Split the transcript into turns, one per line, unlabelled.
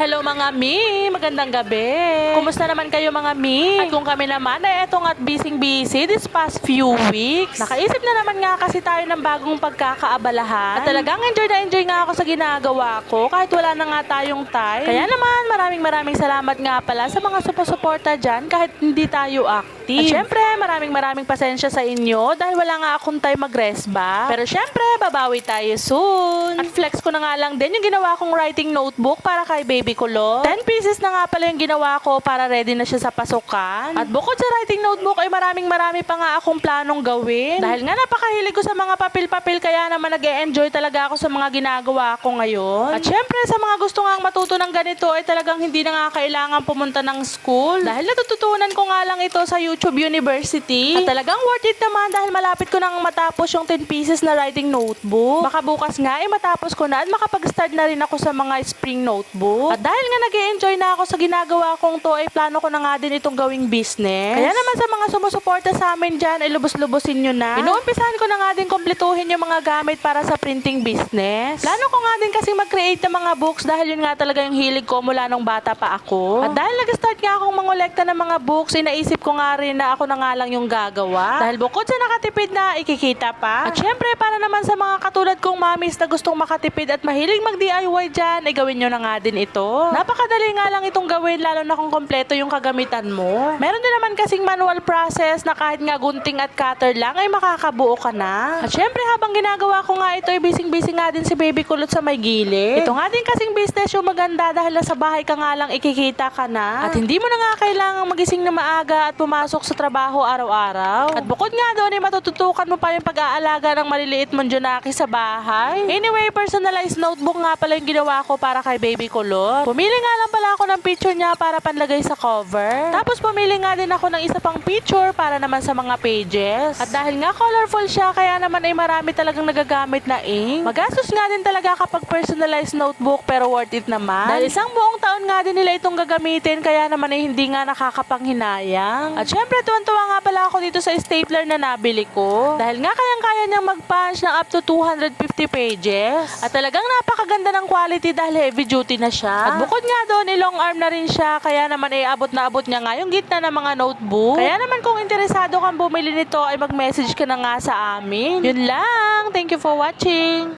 Hello mga mi, magandang gabi. Kumusta naman kayo mga mi? At kung kami naman ay etong at busy-busy this past few weeks. Nakaisip na naman nga kasi tayo ng bagong pagkakaabalahan. At talagang enjoy na enjoy nga ako sa ginagawa ko kahit wala na nga tayong time. Kaya naman maraming maraming salamat nga pala sa mga sumusuporta dyan kahit hindi tayo active. At syempre maraming maraming pasensya sa inyo dahil wala nga akong time mag-rest ba. Pero syempre babawi tayo soon. At flex ko na nga lang din yung ginawa kong writing notebook para kay baby Kulo. 10 pieces na nga pala yung ginawa ko para ready na siya sa pasukan. At bukod sa writing notebook ay maraming marami pa nga akong planong gawin. Dahil nga napakahilig ko sa mga papel-papel kaya naman nag enjoy talaga ako sa mga ginagawa ko ngayon. At syempre sa mga gusto nga matuto ng ganito ay talagang hindi na nga kailangan pumunta ng school. Dahil natututunan ko nga lang ito sa YouTube University. At talagang worth it naman dahil malapit ko nang matapos yung 10 pieces na writing notebook. Baka bukas nga ay matapos ko na at makapag-start na rin ako sa mga spring notebook. At dahil nga nag enjoy na ako sa ginagawa kong to ay plano ko na nga din itong gawing business. Kaya naman sa mga sumusuporta sa amin dyan ay lubos-lubosin nyo na. Inuumpisahan ko na nga din kompletuhin yung mga gamit para sa printing business. Plano ko nga din kasi mag-create ng mga books dahil yun nga talaga yung hilig ko mula nung bata pa ako. At dahil nag-start nga akong mangolekta ng mga books, inaisip ko nga rin na ako na nga lang yung gagawa. Dahil bukod sa nakatipid na ikikita pa. At syempre para naman sa mga katulad kong mamis na gustong makatipid at mahilig mag-DIY dyan, ay gawin nyo na nga din ito. Napakadali nga lang itong gawin lalo na kung kompleto yung kagamitan mo. Meron din naman kasing manual process na kahit nga gunting at cutter lang ay makakabuo ka na. At syempre habang ginagawa ko nga ito ay bising-busy nga din si baby kulot sa may gilid. Ito nga din kasing business yung maganda dahil nasa bahay ka nga lang ikikita ka na. At hindi mo na nga kailangang magising na maaga at pumasok sa trabaho araw-araw. At bukod nga doon ay matututukan mo pa yung pag-aalaga ng maliliit mong Junaki sa bahay. Anyway, personalized notebook nga pala yung ginawa ko para kay baby kulot. Pumili nga lang pala ako ng picture niya para panlagay sa cover. Tapos pumili nga din ako ng isa pang picture para naman sa mga pages. At dahil nga colorful siya, kaya naman ay marami talagang nagagamit na ink. Magastos nga din talaga kapag personalized notebook pero worth it naman. Dahil isang buong taon nga din nila itong gagamitin, kaya naman ay hindi nga nakakapanghinayang. At syempre, tuwan-tuwa nga pala ako dito sa stapler na nabili ko. Dahil nga kayang-kaya niyang mag-punch ng up to 250 pages. At talagang napakaganda ng quality dahil heavy duty na siya. At bukod nga doon, eh, long arm na rin siya, kaya naman ay abot na abot niya nga yung gitna ng mga notebook. Kaya naman interesado kang bumili nito, ay mag-message ka na nga sa amin. Yun lang. Thank you for watching.